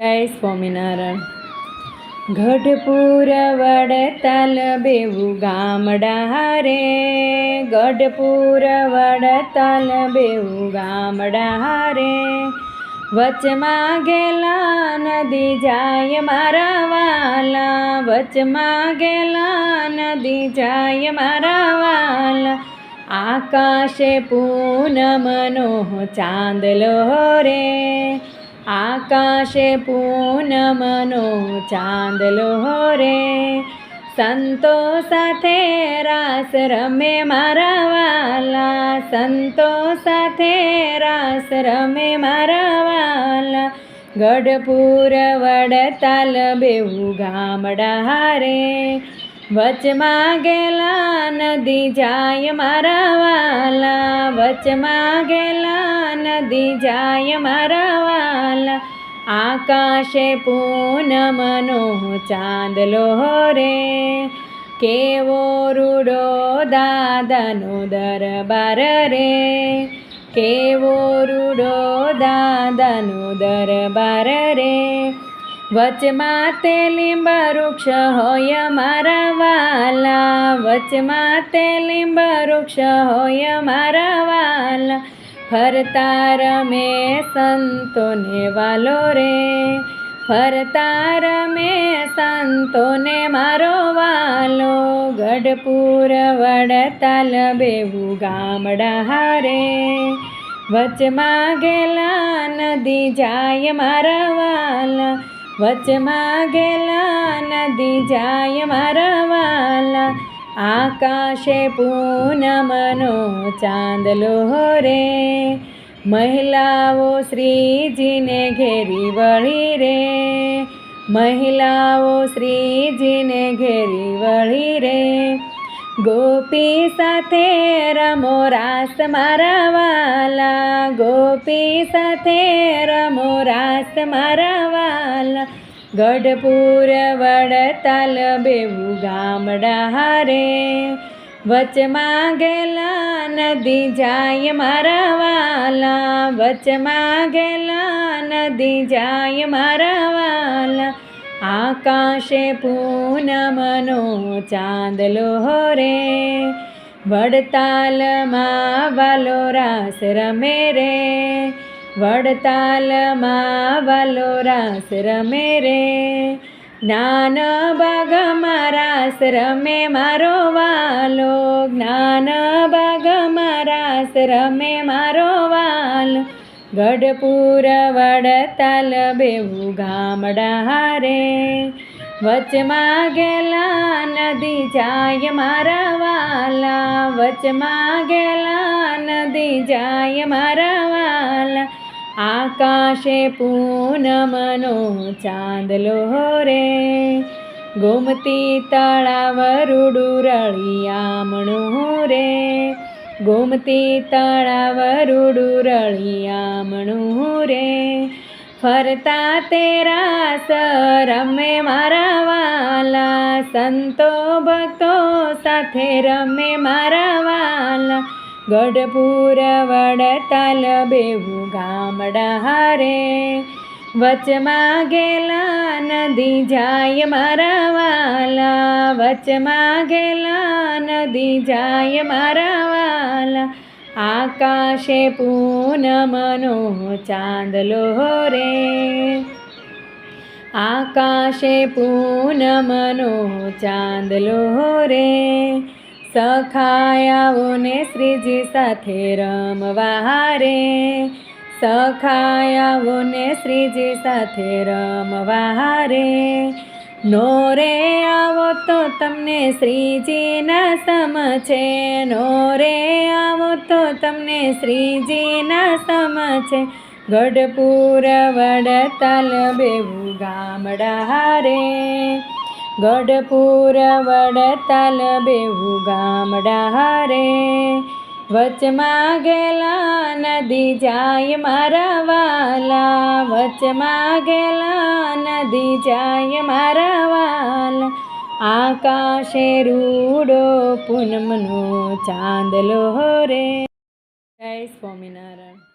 જય સ્વામિનારાયણ. ગઢપુર વડતાલ બેવું ગામડા હારે ગઢપુર વડતાલ બેવું ગામડા હારે વચમાં ગેલા નદી જાય મારા વાલા. વચમાં ગેલા નદી જાય મારા વાલા. આકાશે પૂનમનો ચાંદલો રે આકાશે પૂનમનો ચાંદલો રે સંતો સાથે રાસ રમે મારા વાલા સંતો સાથે રાસ રમે મારા વાલા ગઢપુર વડતાલ બેવું ગામડા હારે વચમાં ગેલા નદી જાય મારા વાલા. વચમાં ગેલા નદી જાય મારા વાલા. આકાશે પૂનમનો ચાંદલો રે. કેવો રૂડો દાદાનો દરબાર રે. કેવો રૂડો દાદાનો દરબાર રે. વચમાં તે લીંબ વૃક્ષ હોય મારા વાલા. વચમાં તે લીંબ વૃક્ષ હોય મારા વાલા. ફરતા રમે સંતોને વાલો રે. ફરતા રમે સંતોને મારો વાલો. ગઢપુર વડતાલ બેવું ગામડા હારે. વચમાં ગેલા નદી જાય મારા વાલા. વચમાં ગેલા નદી જાય મારા વાલા. આકાશે પૂનમનો ચાંદલો રે મહિલાઓ શ્રીજીને ઘેરી વળી રે. મહિલાઓ શ્રીજીને ઘેરી વળી રે. ગોપી સાથે રમો રાસ મારા વાલા. ગોપી સાથે રમો રાસ મારા વાલા. ગઢપુર વડતાલ બેવું ગામડા હારે વચમાં ગેલા નદી જાય મારા વાલા વચમાં ગેલા નદી જાય મારા વાલા આકાશે પૂનમનો ચાંદલો રે વડતાલમાં વાલો રાસ રમે રે. વડતાલમાં વાલો રાસ રમે રે. જ્ઞાન બાગમાં રાસ રમે મારો વાલો. જ્ઞાન બાગમાં રાસ રમે મારો વાલો. ગઢપુર વડતાલ બેવું ગામડા હારે. વચમાં ગેલા નદી જાય મારા વાલા. વચમાં ગેલા નદી જાય મારા વાલા. આકાશે પૂનમનો ચાંદલો રે ગોમતી તળાવ રૂડું રળિયામણું રે ગોમતી તળાવ રૂડું રળિયામણું રે ફરતા તેરા રમે મારા વાલા સંતો ભક્તો સાથે રમે મારા વાલા ગઢપુર વડતાલ બેવું ગામડા હારે વચમાં ગેલા નદી જાય મારા વાલા વચમાં ગેલા નદી જાય મારા વાલા આકાશે પૂનમનો ચાંદલો રે. આકાશે પૂનમનો ચાંદલો રે. સખાયાઓને શ્રીજી સાથે રમવા રે સખાયાઓને શ્રીજી સાથે રમવા રે નો રે આવો તો તમને શ્રીજીના સમ છે. નો રે આવો તો તમને શ્રીજીના સમ છે. ગઢપુર વડતાલ બેવું ગામડા હારે. ગઢપુર વડતાલ બેવું ગામડા હારે. વચમાં ગેલા નદી જાય મારા વાલા. વચમાં ગેલા નદી જાય મારા વાલા. આકાશે રૂડો પૂનમનો ચાંદલો રે. જય સ્વામિનારાયણ.